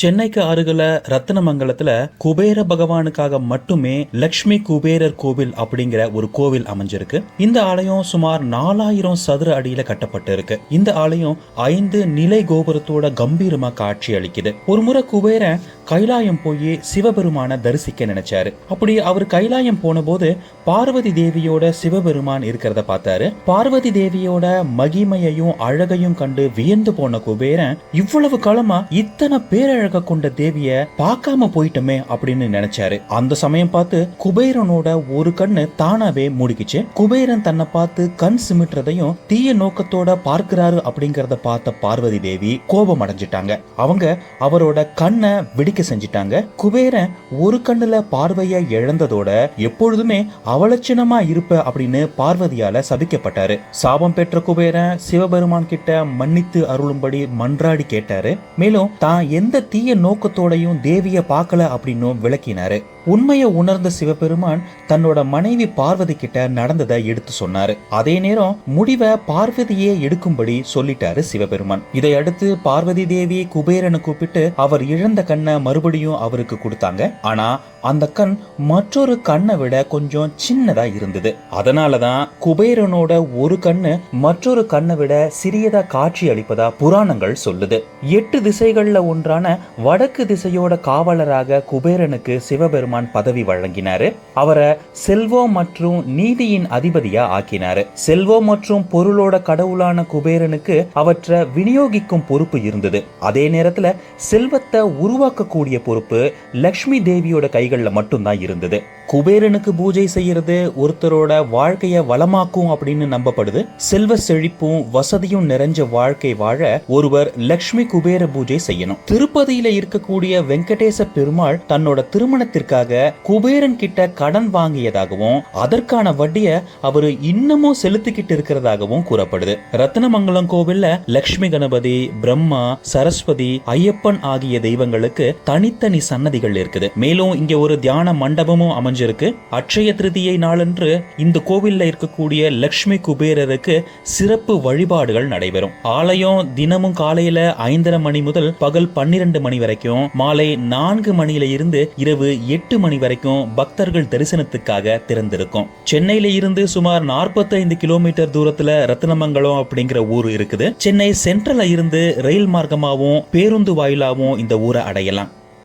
சென்னைக்கு அருகில் ரத்தனமங்கலத்தில் குபேர பகவானுக்காக மட்டுமே லக்ஷ்மி குபேரர் கோவில் அப்படிங்கிற ஒரு கோவில் அமைஞ்சிருக்கு. இந்த ஆலயம் சுமார் நாலாயிரம் சதுர அடியில கட்டப்பட்டு இருக்கு இந்த ஆலயம் ஐந்து நிலை கோபுரத்தோட கம்பீரமா காட்சி அளிக்குது ஒரு முறை குபேரன் கைலாயம் போய் சிவபெருமான தரிசிக்க நினைச்சாரு. அப்படி அவர் கைலாயம் போன போது பார்வதி தேவியோட சிவபெருமான் இருக்கிறத பார்த்தாரு. பார்வதி தேவியோட மகிமையையும் அழகையும் கண்டு வியந்து போன குபேரன் இவ்வளவு காலமா இத்தனை பேரழக கொண்ட தேவிய பார்க்காம போயிட்டோமே அப்படின்னு நினைச்சாரு. அந்த சமயம் பார்த்து குபேரனோட ஒரு கண்ணு தானாவே மூடிக்குச்சு. குபேரன் தன்னை பார்த்து கண் சிமிட்டுறதையும் தீய நோக்கத்தோட பார்க்கிறாரு அப்படிங்கறத பார்த்த பார்வதி தேவி கோபம் அடைஞ்சிட்டாங்க. அவங்க அவரோட கண்ணை வெடிக்க செஞ்சிட்டாங்க. குபேரன் ஒரு கண்ணுல பார்வைய இழந்ததோட எப்பொழுதுமே அவலட்சணமா இருப்ப அப்படின்னு பார்வதியால சபிக்கப்பட்டாரு. சாபம் பெற்ற குபேரன் சிவபெருமான் கிட்ட மன்னித்து அருளும்படி மன்றாடி கேட்டாரு. மேலும் தான் எந்த தீய நோக்கத்தோடையும் தேவிய பார்க்கல அப்படின்னும் விளக்கினாரு. உண்மையை உணர்ந்த சிவபெருமான் தன்னோட மனைவி பார்வதி கிட்ட நடந்ததை எடுத்து சொன்னாரு. அதே நேரம் முடிவை பார்வதியே எடுக்கும்படி சொல்லிட்டாரு சிவபெருமான். இதையடுத்து பார்வதி தேவி குபேரனை கூப்பிட்டு அவர் இழந்த கண்ணை மறுபடியும் அவருக்கு கொடுத்தாங்க. ஆனா அந்த கண் மற்றொரு கண்ணை விட கொஞ்சம் சின்னதா இருந்தது. அதனாலதான் குபேரனோட ஒரு கண்ணு மற்றொரு கண்ணை விட சிறியதா காட்சி அளிப்பதா புராணங்கள் சொல்லுது. எட்டு திசைகள்ல ஒன்றான வடக்கு திசையோட காவலராக குபேரனுக்கு சிவபெருமான் பதவி வழங்கினாரு. அவரை செல்வம் மற்றும் நீதியின் அதிபதியா ஆக்கினாரு. செல்வம் மற்றும் பொருளோட கடவுளான குபேரனுக்கு அவற்றை விநியோகிக்கும் பொறுப்பு இருந்தது. அதே நேரத்துல செல்வத்தை உருவாக்கக்கூடிய பொறுப்பு லக்ஷ்மி தேவியோட கைகள் கைகள்ல மட்டும்தான் இருந்தது. குபேரனுக்கு பூஜை செய்யறது ஒருத்தரோட வாழ்க்கைய வளமாக்கும் அப்படின்னு நம்பப்படுது. செல்வ செழிப்பும் வசதியும் நிறைஞ்ச வாழ்க்கை வாழ ஒருவர் லக்ஷ்மி குபேர பூஜை செய்யணும். திருப்பதியில இருக்கக்கூடிய வெங்கடேச பெருமாள் தன்னோட திருமணத்திற்காக குபேரன் கிட்ட கடன் வாங்கியதாகவும் அதற்கான வட்டிய அவரு இன்னமும் செலுத்திக்கிட்டு இருக்கிறதாகவும் கூறப்படுது. ரத்னமங்கலம் கோவில்ல லக்ஷ்மி கணபதி பிரம்மா சரஸ்வதி ஐயப்பன் ஆகிய தெய்வங்களுக்கு தனித்தனி சன்னதிகள் இருக்குது. மேலும் இங்க ஒரு தியான மண்டபமும் அமைஞ்சிருக்கு. அட்சய திருதியை நாளன்று இந்த கோவிலில் இருக்கக்கூடிய லக்ஷ்மி குபேரருக்கு சிறப்பு வழிபாடுகள் நடைபெறும். ஆலயம் தினமும் காலையில ஐந்தரை மணி முதல் பகல் பன்னிரண்டு மணி வரைக்கும் மாலை நான்கு மணியில இருந்து இரவு எட்டு மணி வரைக்கும் பக்தர்கள் தரிசனத்துக்காக திறந்திருக்கும். சென்னையில இருந்து சுமார் 45 கிலோமீட்டர் தூரத்துல ரத்னமங்கலம் அப்படிங்கிற ஊர் இருக்குது. சென்னை சென்ட்ரல்ல இருந்து ரயில் மார்க்கமாவும் பேருந்து வாயிலாவும் இந்த ஊரை அடையலாம்.